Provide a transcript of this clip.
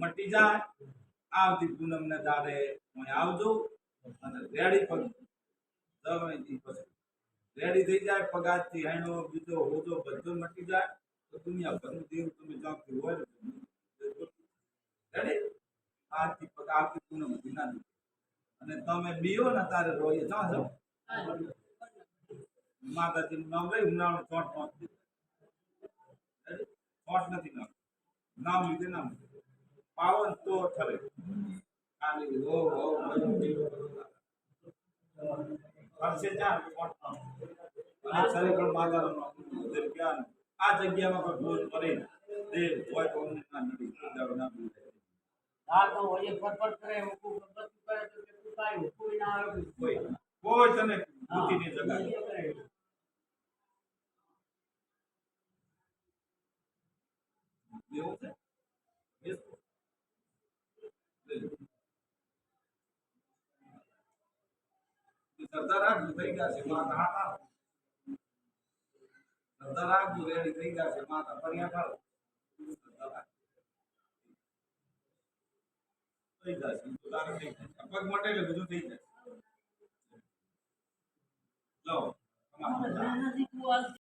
મટી જાય આવતી પૂનમ ને દાડે હું આવજો અને રેડી પગ દવાઈથી પછી રેડી થઈ જાય પગ આજથી હેણો બીજો હોજો બધો મટી જાય તો દુનિયા ભરનું દેવ તમે જાગતું હોય રેડી આજથી પગ આવતી પૂનમ ના દીધું અને તમે બીઓ ને તારે રોઈએ. જા છો માતાજી નામ લઈ, ઉનાળો ચોટ ચોટ ચોટ નથી નામ. નામ લીધે નામ પાવન તો ઠરે. ખાલી ઓ ઓ વર્ષે ચાર ચોટ. અને ખરેખર માતાનું નામ આ જગ્યામાં કોઈ ભૂલ કરે દેવ હોય તો અમને ના નડી. ના ભૂલે. હા તો એ ફટફટ કરે હુકુ બધું કરે તો કે તું કાંઈ હુકુ ના આવે કોઈ કોઈ તને બુદ્ધિની જગાડે એવું છે બેસો. લેજો. સરદાર રાખજો થઈ ગયા છે માતા હાથ આપો. સરદાર રાખજો રેડી થઈ ગયા છે માતા ફરિયા ખાઓ સરદાર થઈ જશે ઈ થઈ જશે પગ મટે એટલે બધું થઈ જશે તમારા.